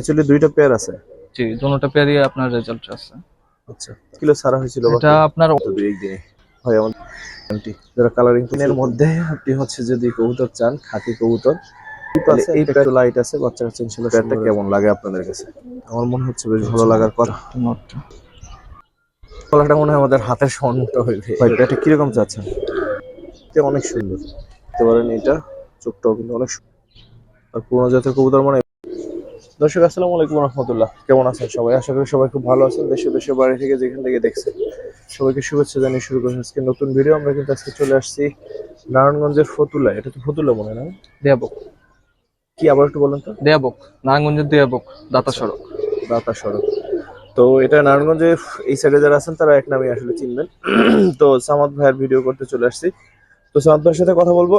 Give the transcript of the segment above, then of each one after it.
Actually দুইটা pair আছে। জি দুটোটা পেয়ারই আপনার রেজাল্ট আছে। আচ্ছা কিলো ছাড়া হয়েছিল এটা আপনার দুই একদিনে হয় আমাদের আন্টি যারা কালারিং এর মধ্যে আপনি হচ্ছে যদি কবুতর চান খাকি কবুতর এই লাইট আছে বাচ্চা কাচ্চা কেমন লাগে আপনাদের কাছে? আমার মনে হচ্ছে বেশ ভালো লাগার কথা। নোটটা। কলাটা মনে হয় আমাদের হাতের হইবে। ভাই কীরকম চাচ্ছেন? অনেক সুন্দর। দেখতে পারেন এটা চোখটাও কিন্তু অনেক সুন্দর। আর পুরোনো জাতের কবুতর মানে দর্শক আসসালামু আলাইকুম রহমতুল্লাহ। কেমন আছেন সবাই? আশা করি সবাই খুব ভালো আছেন। দেশে দেশে বাড়ি থেকে যেখান থেকে দেখছেন সবাইকে শুভেচ্ছা জানিয়ে শুরু করছি আজকে নতুন ভিডিও। আমরা কিন্তু আজকে চলে আসছি নারায়ণগঞ্জের ফতুল্লা এটা তো ফতুল্লা মনে হয় না? দেয়াবক। কি আবার একটু বলেন তো? দেয়াবক। নারায়ণগঞ্জের দেয়াবক দাতা সড়ক। দাতা সড়ক। তো এটা নারায়ণগঞ্জের এই সাইডে যারা আছেন তারা এক নামে আসলে চিনবেন। তো সামাদ ভাইয়ের ভিডিও করতে চলে আসছি। তো সামাদ ভাইয়ের সাথে কথা বলব।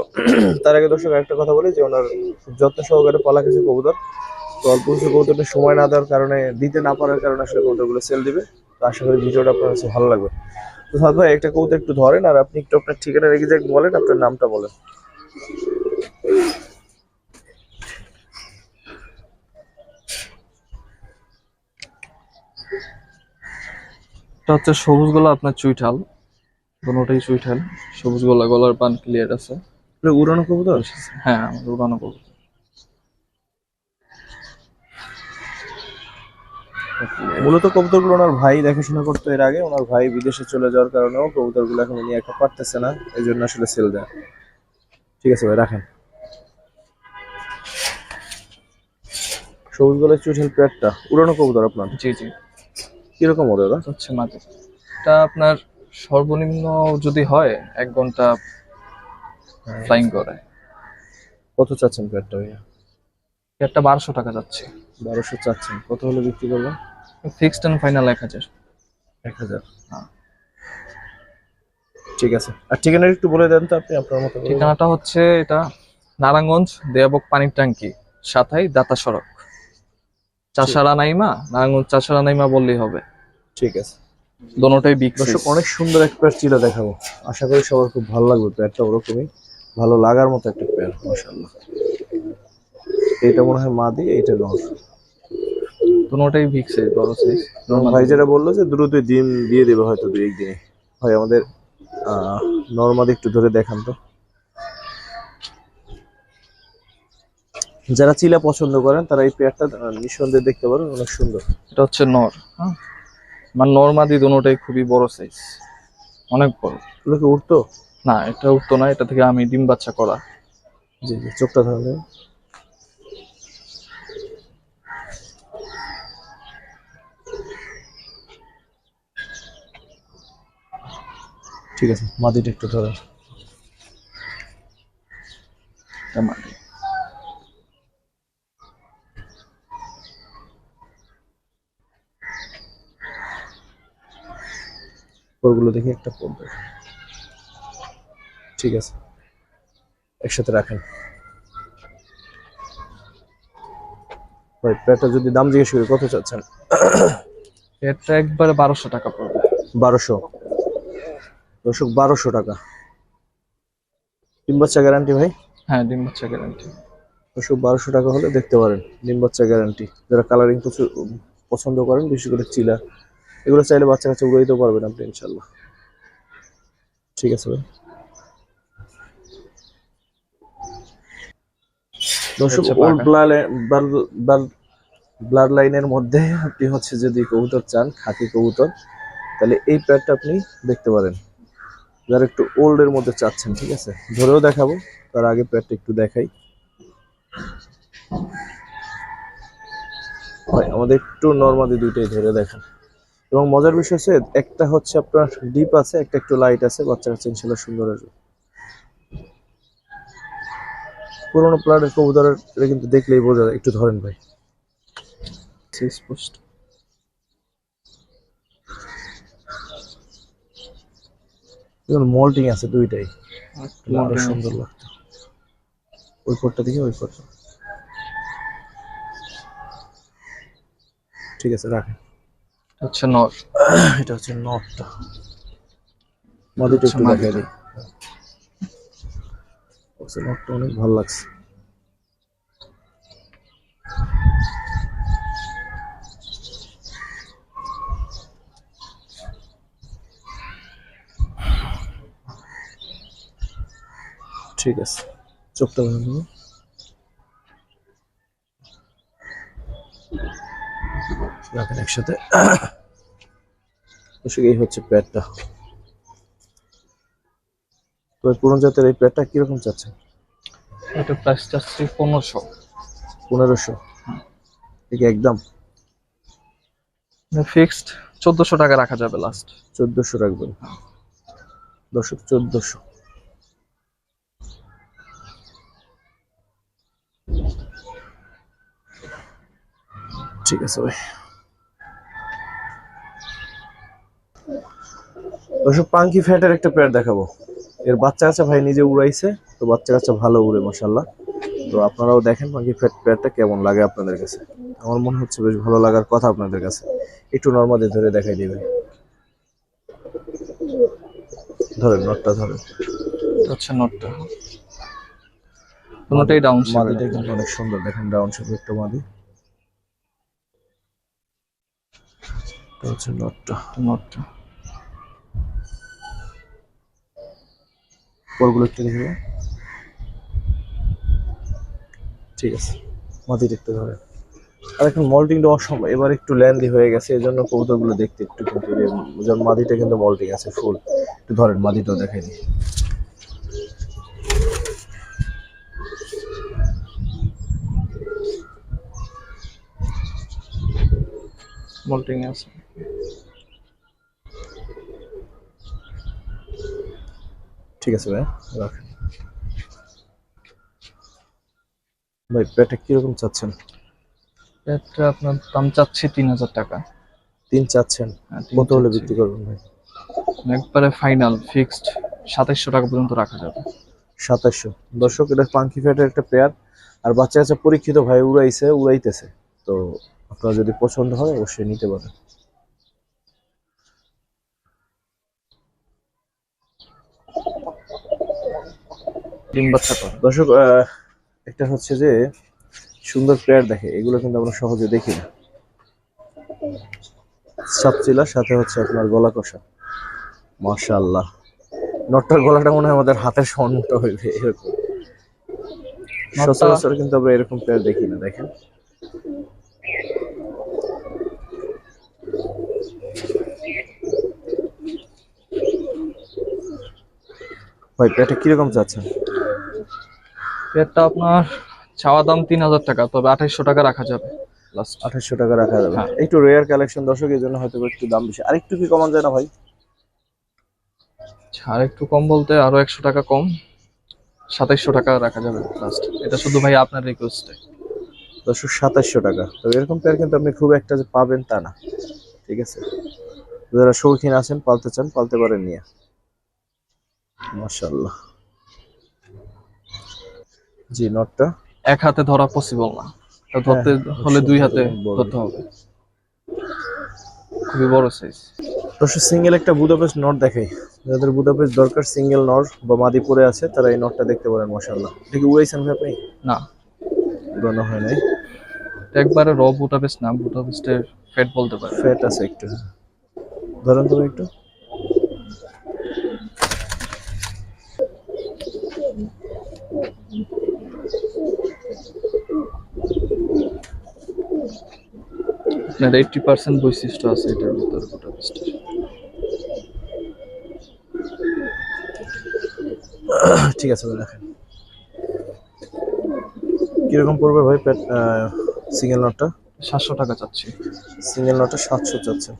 তার আগে দর্শক একটা কথা বলি যে ওনার যত্ন সহকারে পালা কিছু কবুতর তো অল্প কিছু কবুতরটা সময় না দেওয়ার কারণে দিতে না পারার কারণে আসলে কবুতরগুলো সেল দিবে। তো আশা করি ভিডিওটা আপনার কাছে ভালো লাগবে। তো সামাদ ভাই একটা কবুতর একটু ধরেন আর আপনি একটু আপনার ঠিকানা রেখে যাক বলেন আপনার নামটা বলেন। এটা হচ্ছে সবুজ গলা আপনার চুইঠাল। দুটোটাই চুইঠাল। সবুজ গলা গলার পান ক্লিয়ার আছে। উড়ানো কবুতর? হ্যাঁ উড়ানো করব মূলত কবুতরগুলো ওনার ভাই দেখাশোনা করতো এর আগে। ওনার ভাই বিদেশে চলে যাওয়ার কারণেও কবুতরগুলো এখন নিয়ে একা পারতেছে না এই জন্য আসলে সেল দেয়। ঠিক আছে ভাই রাখেন। সবুজ গলের চুষেল পেয়ারটা উড়ানো কবুতর আপনার? জি জি। কীরকম ওরে ওরা? হচ্ছে মাঝে এটা আপনার সর্বনিম্ন যদি হয় এক ঘণ্টা ফ্লাইং করে। কত চাচ্ছেন পেয়ারটা ভাইয়া? একটা বারোশো টাকা যাচ্ছে। বারোশো চাচ্ছেন। কত হলে বিক্রি করবেন? ফিক্সড অ্যান্ড ফাইনাল এক হাজার। এক হাজার। হ্যাঁ। ঠিক আছে। আর ঠিকানা একটু বলে দেন তো আপনি আপনার মতো ঠিকানাটা হচ্ছে এটা নারায়ণগঞ্জ দেয়াবক পানির ট্যাঙ্কি সাথাই দাতা সড়ক। চাষারা নাইমা নারায়ণগঞ্জ চাষারা নাইমা বললেই হবে। ঠিক আছে। দোনোটাই বিগ দর্শক অনেক সুন্দর এক পেয়ার চিলা দেখাবো। আশা করি সবার খুব ভালো লাগবে পেয়ারটা ওরকমই। ভালো লাগার মতো একটা পেয়ার মাশাআল্লাহ। এটা মনে হয় মাদি এইটা নর দোনোটাই বিগ সাইজ বড় সাইজ ভাই যেটা বলল যে দ্রুতই ডিম দিয়ে দেবে হয়তো দুই একদিনে। হয় আমাদের নর্মাদি একটু ধরে দেখান তো। যারা চিলা পছন্দ করেন তারা এই পেয়ারটা নিঃসন্দেহে দেখতে পারেন অনেক সুন্দর। এটা হচ্ছে নর হ্যাঁ? মানে নর্মাদি দোনোটাই খুবই বড় সাইজ অনেক বড়। এগুলো কি উঠতো না এটা উঠতো না এটা থেকে আমি ডিম বাচ্চা করা। জি জি চোখটা ধরলে ঠিক আছে মাদিটা একটু ধরেন এটা মাদি। দেখে একটা পড়বে। ঠিক আছে একসাথে রাখেন। ভাই প্যাটটা যদি দাম জিজ্ঞেস করি কত চাচ্ছেন? এটা একবারে বারোশো টাকা পড়বে। বারোশো। দর্শক বারোশো টাকা। ডিম বাচ্চা গ্যারান্টি ভাই? হ্যাঁ ডিম বাচ্চা গ্যারান্টি দর্শক বারোশো টাকা হলে দেখতে পারেন ডিম বাচ্চা গ্যারান্টি যারা কালারিং প্রচুর পছন্দ করেন বিশেষ করে চিলা এগুলো চাইলে বাচ্চা কাছে উড়াইতেও পারবেন আপনি ইনশাল্লাহ ঠিক আছে ভাই। দর্শক ওল্ড পাকা। ব্লাড লাইনের মধ্যে আপনি হচ্ছে যদি কবুতর চান খাকি কবুতর তাহলে এই প্যাডটা আপনি দেখতে পারেন। যারা একটু ওল্ড এর মধ্যে চাচ্ছেন, ঠিক আছে? ধরেও দেখাবো, তার আগে প্যাডটা একটু দেখাই। হয় আমাদের একটু নর্মালি দুইটাই ধরে দেখেন। এবং মজার বিষয় হচ্ছে, একটা হচ্ছে আপনার ডিপ আছে, একটা একটু লাইট আছে, বাচ্চা কাচ্চা ইনশাল্লাহ সুন্দর আসবে। পুরোনো প্লাটের কবুতরের, এটা কিন্তু দেখলেই বোঝা যায়, একটু ধরেন ভাই। স্পষ্ট মল্টিং আছে দুইটাই। আরও সুন্দর লাগতো। ওই কোটটা দেখি ওই কোটটা ঠিক আছে রাখেন। আচ্ছা নট এটা হচ্ছে নটটা মাদিটা একটু মাদিটা। দেখাই দিই। আচ্ছা, নটটা অনেক ভালো লাগছে। ঠিক আছে। চোখটা ভালো রাখেন একসাথে। এই হচ্ছে প্যাডটা। তো পুরনো জাতের এই প্যাডটা কীরকম চাচ্ছেন? এটা প্রাইস চাচ্ছি পনেরোশো। পনেরোশো? ঠিক একদম? ফিক্সড চোদ্দশো টাকা রাখা যাবে লাস্ট চোদ্দশো রাখবেন। দর্শক চোদ্দশো। ঠিক আছে ভাই। দর্শক পাঙ্কি ফ্যাটের একটা পেয়ার দেখাবো। এর বাচ্চা কাচ্চা ভাই নিজে উড়াইছে তো বাচ্চা কাচ্চা ভালো উড়ে মশাল্লাহ তো আপনারাও দেখেন পাঙ্কি ফ্যাট পেয়ারটা কেমন লাগে আপনাদের কাছে। আমার মনে হচ্ছে বেশ ভালো লাগার কথা আপনাদের কাছে। একটু নর্মালি ধরে দেখাই দিবেন ধরেন নটটা ধরেন। হচ্ছে নোটটা কোনোটাই ডাউন মাদিটা কিন্তু অনেক সুন্দর দেখেন ডাউন শেপ একটা মাদি। এটা হচ্ছে নটটা, নোটটা। পরগুলো একটু দেখে। ঠিক আছে মাদিটা একটু ধরেন আর এখন মল্টিংটা অসম্ভব এবার একটু ল্যান্দি হয়ে গেছে এই জন্য কবুতরগুলো দেখতে একটু কিন্তু মাদিটা কিন্তু মল্টিং আছে ফুল একটু ধরেন মাদিটাও দেখাই দিই। মোল্টিং আছে। ঠিক আছে ভাই রাখেন। ভাই পেটে কীরকম চাচ্ছেন? এটা আপনার দাম চাচ্ছে তিন হাজার টাকা। তিন চাচ্ছেন? হ্যাঁ, কত হলে বিক্রি করবেন ভাই? একবারে ফাইনাল ফিক্সড সাতাইশশো টাকা পর্যন্ত রাখা যাবে। সাতাশশো দর্শক এটা পাঙ্কি ফ্যাটের একটা পেয়ার আর বাচ্চা কাচ্চা পরীক্ষিত ভাই উড়াইছে উড়াইতেছে। তো আপনার যদি পছন্দ হয় অবশ্যই নিতে পারেন। ডিম বাচ্চা করে দর্শক একটা হচ্ছে যে সুন্দর প্লেয়ার দেখে এগুলো কিন্তু আমরা সহজে দেখি না। সাপচিলা সাথে হচ্ছে আপনার গলা কষা মাশাআল্লাহ। নটটার গলাটা মনে হয় আমাদের হাতের সম্মুখটা হইবে এরকম। সচরাচর কিন্তু আমরা এরকম প্লেয়ার দেখি না দেখেন। ভাই পেয়ারটা কীরকম চাচ্ছেন? পেটটা আপনার চাওয়া দাম তিন হাজার টাকা তবে আঠাইশশো টাকা রাখা যাবে। লাস্ট আঠাশশো টাকা রাখা যাবে। হ্যাঁ। একটু রেয়ার কালেকশন দর্শক এই জন্য হয়তো একটু দাম বেশি। আর একটু কি কমান যায় না ভাই? আর একটু কম বলতে আরও একশো টাকা কম। সাতাইশশো টাকা রাখা যাবে লাস্ট এটা শুধু ভাই আপনার রিকোয়েস্টে দর্শক সাতাশশো টাকা। তো এরকম পেয়ার কিন্তু আপনি খুব একটা যে পাবেন তা না। ঠিক আছে? যারা শৌখিন আছেন পালতে চান পালতে পারেন নিয়ে। মাশাল্লাহ জি নটটা? এক হাতে ধরা পসিবল না। ধরতে হ্যাঁ, হলে দুই হাতে ধরতে হবে। খুবই বড় সাইজ দর্শক সিঙ্গেল একটা বুদাপেস্ট নট দেখাই। যাদের বুদাপেস্ট দরকার সিঙ্গেল নট বা মাদি পরে আছে তারা এই নটটা দেখতে পারেন মাশাল্লাহ দেখি উড়াইছেন ভাই আপনি? না। উড়ানো হয় নাই। এটা একবারে র বুটাবেস্ট না বুটাবেস্টের ফ্যাট বলতে পারে ফ্যাট আছে একটু ধরেন তুমি একটু। আপনার এইটটি পার্সেন্ট বৈশিষ্ট্য আছে এটার ভিতরে গোটা বুটাবেস্টের ঠিক আছে রাখেন। কীরকম পড়বে ভাই প্যাট সিঙ্গেল নটটা সাতশো টাকা চাচ্ছি। সিঙ্গেল নটটা সাতশো চাচ্ছে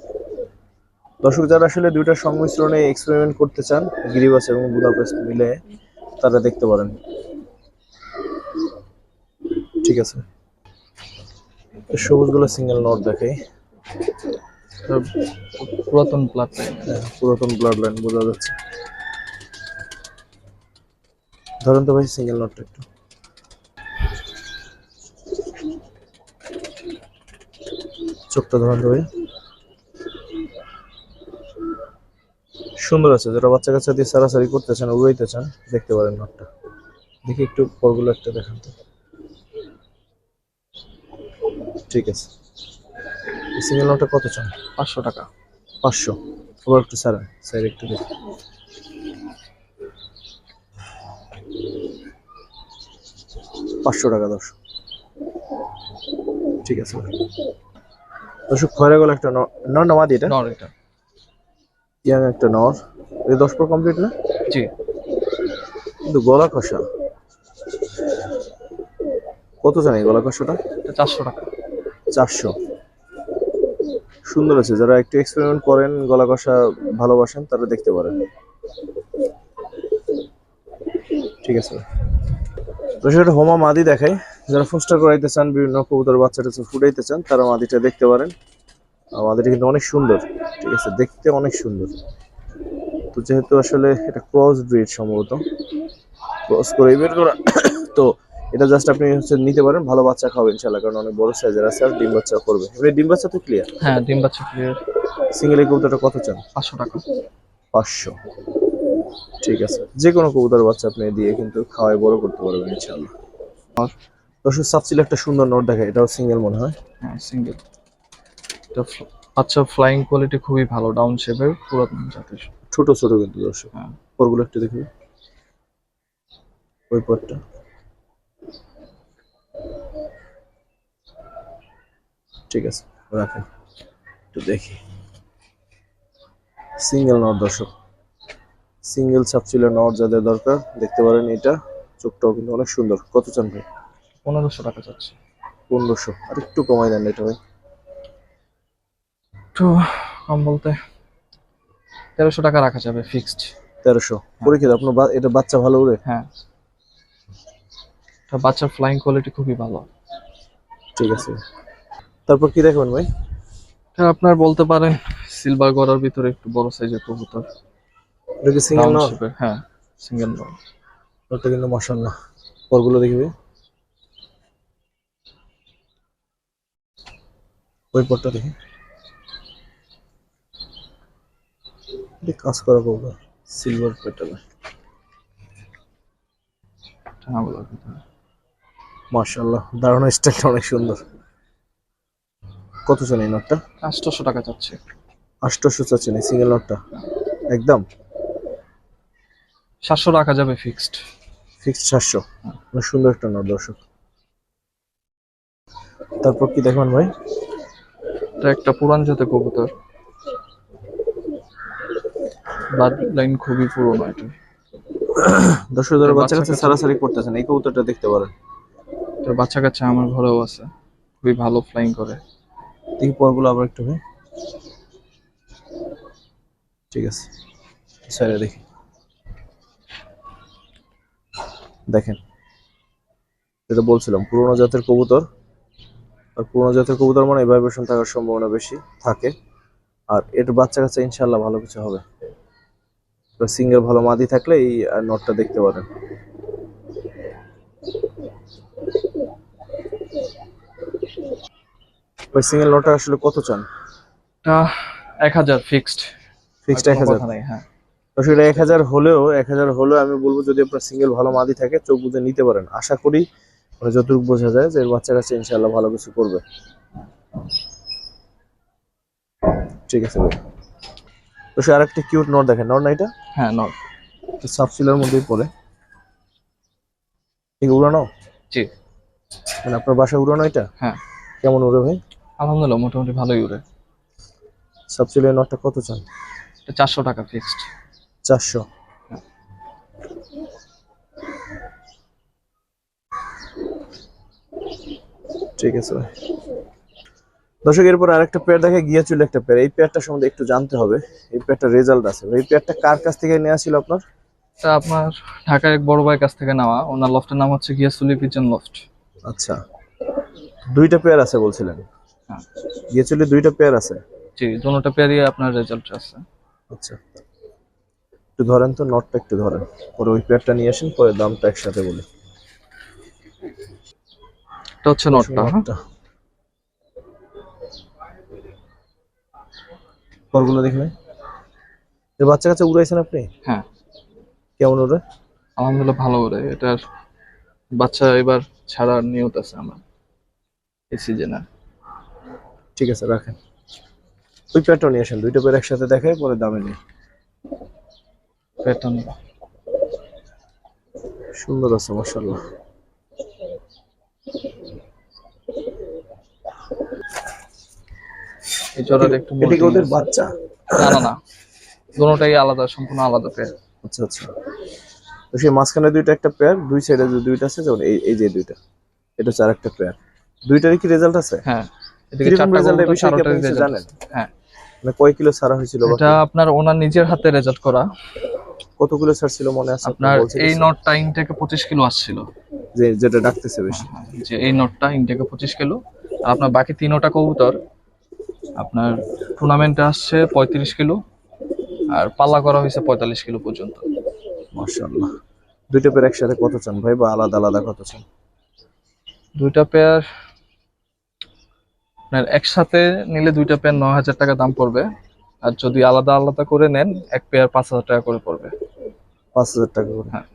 দর্শক যারা আসলে দুইটার সংমিশ্রণে এক্সপেরিমেন্ট করতে চান গিরিবাস এবং বুদাপেস্ট মিলে তারা দেখতে পারেন। ঠিক আছে। সবুজগুলো সিঙ্গেল নোট দেখাই। পুরাতন ব্লাড লাইন হ্যাঁ, পুরাতন ব্লাড লাইন বোঝা যাচ্ছে। ধরেন তো ভাই সিঙ্গেল নটটা একটু। চোখটা ধরেন তো ভাই। সুন্দর আছে যারা বাচ্চা কাচ্চা দিয়ে সারাসারি করতে চান উড়াইতে চান দেখতে পারেন নটটা দেখি একটু পরগুলো একটা দেখান তো। ঠিক আছে। সিঙ্গেল নটটা কত চান? পাঁচশো টাকা। পাঁচশো। আবার একটু স্যার স্যার একটু দেখি। পাঁচশো টাকা দর্শক। ঠিক আছে দর্শক খয়রা গলা একটা ন- নর না মাদি এটা? নর এটা। ইয়াং একটা নর। এই দশ পর কমপ্লিট না? জি। কিন্তু গলা কষা কত জানি গলা কষাটা চারশো টাকা। চারশো। সুন্দর আছে, যারা একটু এক্সপেরিমেন্ট করেন, গলা কষা ভালোবাসেন, তারা দেখতে পারেন। ঠিক আছে। তো সেটা হোমা মাদি দেখাই। যারা ফোস্টার করাইতে চান, বিভিন্ন কবুতর বাচ্চা টাচ্চা ফুটাইতে চান, তারা মাদিটা দেখতে পারেন। মাদিটা কিন্তু অনেক সুন্দর। ঠিক আছে, দেখতে অনেক সুন্দর। তো যেহেতু আসলে এটা ক্রস ব্রিড সম্ভবত ক্রস করে বের করা। তো এটা জাস্ট আপনি হচ্ছে নিতে পারেন ভালো বাচ্চা খাবে ইনশাল্লাহ কারণ অনেক বড় সাইজের আছে আর ডিম বাচ্চা করবে। এমনি ডিম বাচ্চা তো ক্লিয়ার হ্যাঁ ডিম বাচ্চা ক্লিয়ার সিঙ্গেল এই কবুতরটা কত চান? পাঁচশো টাকা। পাঁচশো। ঠিক আছে। যে কোনো কবুতর বাচ্চা আপনি দিয়ে কিন্তু খাওয়াই বড় করতে পারবেন ইনশাল্লাহ আর দর্শক সাবসিল একটা সুন্দর নোট দেখে এটাও সিঙ্গেল মনে হয়? হ্যাঁ সিঙ্গেল এটা আচ্ছা ফ্লাইং কোয়ালিটি খুবই ভালো ডাউন শেপের পুরাতন জাতের। ছোট ছোট কিন্তু দর্শক। হ্যাঁ। পরগুলো একটু দেখবে ওই পরটা ঠিক আছে রাখেন। একটু দেখি। সিঙ্গেল নট দর্শক। সিঙ্গেল সাবচিলের নট যাদের দরকার দেখতে পারেন এটা। চোখটাও কিন্তু অনেক সুন্দর। কত চান ভাই? পনেরোশো টাকা চাচ্ছে। পনেরোশো। আর একটু কমাই দেন এটা ভাই। একটু কম বলতে তেরোশো টাকা রাখা যাবে ফিক্সড তেরোশো। পরীক্ষিত আপনার এটা বাচ্চা ভালো উড়ে হ্যাঁ। বাচ্চার ফ্লাইং কোয়ালিটি খুবই ভালো। ঠিক আছে। তারপর কি দেখবেন ভাই? এটা আপনার বলতে পারেন সিলভার গড়ার ভিতরে একটু বড় সাইজের কবুতর। এটা কি সিঙ্গেল শেপের হ্যাঁ সিঙ্গেল নট ওটা কিন্তু মশাল্লাহ পরগুলো দেখবে ওই পরটা দেখি। এটা কাজ করা করব সিলভার পেটাল ঠান্ডা ভিতরে মাশাল্লাহ দারুণ স্টাইলটা অনেক সুন্দর। কত চান এই নটটা আটশোশো টাকা যাচ্ছে আষ্টশো চাচ্ছেন এই সিঙ্গেল নটটা একদম? সাতশো রাখা যাবে ফিক্সড ফিক্সড সাতশো। সুন্দর একটা নট দর্শক। তারপর কি দেখবেন ভাই? এটা একটা পুরান জাতের কবুতর। ব্লাড লাইন খুবই পুরনো এটা। দর্শক যারা বাচ্চা কাছে সারাসারি করতেছেন এই কবুতরটা দেখতে পারেন। এটার বাচ্চা কাচ্চা আমার ঘরেও আছে। খুবই ভালো ফ্লাইং করে। দেখি পরগুলো আবার একটু ভাই ঠিক আছে। স্যারে দেখি। দেখেন। যেটা বলছিলাম, পুরোনো জাতের কবুতর। আর পুরোনো জাতের কবুতর মানে ভাইব্রেশন থাকার সম্ভাবনা বেশি থাকে। আর এর বাচ্চা কাচ্চা ইনশাল্লাহ ভালো কিছু হবে। সিঙ্গেল ভালো মাদি থাকলে এই নটটা দেখতে পারেন। ওই সিঙ্গেল নটটা আসলে কত চান? এটা এক হাজার ফিক্সড ফিক্সড এক হাজার? হ্যাঁ। তো সেটা এক হাজার হলেও এক হাজার হলেও আমি বলব যদি আপনার সিঙ্গেল ভালো মাদি থাকে চোখ বুঝে নিতে পারেন। আশা করি মানে যতটুকু বোঝা যায় যে এর বাচ্চা কাছে ইনশাল্লাহ ভালো কিছু করবে। ঠিক আছে ভাই। তো সে আরেকটা কিউট নট দেখেন। নট না এটা? হ্যাঁ নট সাবসিলার মধ্যেই পড়ে। ঠিক উড়ানো জি। মানে আপনার বাসা উড়ানো এটা হ্যাঁ। কেমন উড়ে ভাই? আলহামদুলিল্লাহ মোটামুটি ভালোই উড়ে। সাবসিলার নটটা কত চান? এটা চারশো টাকা ফিক্সড চারশো। ঠিক আছে ভাই। দর্শক এরপর আরেকটা পেয়ার দেখে গিয়ে চলে একটা পেয়ার এই পেয়ারটা সম্বন্ধে একটু জানতে হবে। এই পেয়ারটা রেজাল্ট আছে। এই পেয়ারটা কার কাছ থেকে নেওয়া ছিল আপনার? এটা আপনার ঢাকার এক বড় ভাইয়ের কাছ থেকে নেওয়া। ওনার লফটের নাম হচ্ছে গিয়া সুলি পিজন লফট আচ্ছা। দুইটা পেয়ার আছে বলছিলেন? হ্যাঁ। গিয়ে চলে দুইটা পেয়ার আছে। জি দুটোটা পেয়ারই আপনার রেজাল্ট আছে। আচ্ছা। একটু ধরেন তো নটটা একটু ধরেন। পরে ওই পেয়ারটা নিয়ে আসেন পরে দামটা একসাথে বলি। এটা হচ্ছে নটটা হ্যাঁ। পরগুলো দেখবে এর বাচ্চা কাচ্চা উড়াইছেন আপনি? হ্যাঁ। কেমন উড়ে আলহামদুলিল্লাহ ভালো ওরে এটার বাচ্চা এবার ছাড়ার নিয়ত আছে আমার। এই সিজনে ঠিক আছে রাখেন। ওই প্যাটার্ন নিয়ে আসেন দুইটা পেয়ার একসাথে দেখাই পরে দামে নেই প্যাটার্ন সুন্দর আছে মাসাল্লাহ এই জোড়াটা একটু এটা কি ওদের বাচ্চা? না না না। দুটোটাই আলাদা সম্পূর্ণ আলাদা পেয়ার আচ্ছা আচ্ছা। তো সেই মাঝখানে দুইটা একটা পেয়ার দুই সাইডে যে দুইটা আছে যেমন এই এই যে দুইটা এটা হচ্ছে আরেকটা পেয়ার দুইটারই কি রেজাল্ট আছে? হ্যাঁ বিষয়ে কি চারোটারই আপনি জানেন? হ্যাঁ। মানে কয় কিলো ছাড়া হয়েছিল এটা আপনার ওনার নিজের হাতে রেজাল্ট করা। কত কিলো ছাড় ছিল মনে আছে? আপনার এই? নটটা ইনটেকে পঁচিশ কিলো আসছিল। যে যেটা ডাকতেছে বেশি। যে এই নটটা ইনটেকে পঁচিশ কিলো আর আপনার বাকি তিনোটা কবুতর আপনার টুর্নামেন্টে আসছে পঁয়ত্রিশ কিলো আর পাল্লা করা হয়েছে পঁয়তাল্লিশ কিলো পর্যন্ত। মাশাআল্লাহ। দুইটা পেয়ার একসাথে কত চান ভাই? বা আলাদা আলাদা কত চান? দুইটা পেয়ার আপনার একসাথে নিলে দুইটা পেয়ার নয় হাজার টাকা দাম পড়বে। আর যদি আলাদা আলাদা করে নেন এক পেয়ার পাঁচ হাজার টাকা করে পড়বে। পাঁচ হাজার টাকা করে। হ্যাঁ।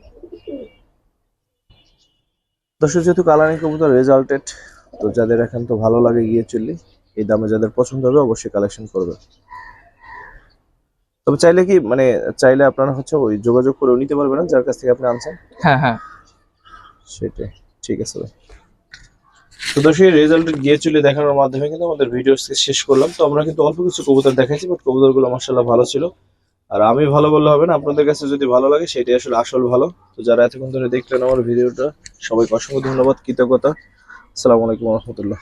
দর্শক যেহেতু কালারিং কবুতর রেজাল্টেড তো যাদের এখন তো ভালো লাগে গিয়ে চললি এই দামে যাদের পছন্দ হবে অবশ্যই কালেকশন করবে তবে চাইলে কি মানে চাইলে আপনারা হচ্ছে ওই যোগাযোগ করে নিতে পারবেন যার কাছ থেকে আপনি আনছেন? হ্যাঁ হ্যাঁ। সেটাই ঠিক আছে ভাই। তো দর্শক রেজাল্ট গিয়ে চলে দেখানোর মাধ্যমে কিন্তু আমাদের ভিডিও শেষ করলাম। তো আমরা কিন্তু অল্প কিছু কবুতর দেখাইছি বাট কবুতরগুলো মার্শাল্লাহ ভালো ছিল। আর আমি ভালো বললে হবে না আপনাদের কাছে যদি ভালো লাগে সেটাই আসলে আসল ভালো। তো যারা এতক্ষণ ধরে দেখলেন আমার ভিডিওটা সবাইকে অসংখ্য ধন্যবাদ কৃতজ্ঞতা। আসসালামু আলাইকুম রহমতুল্লাহ।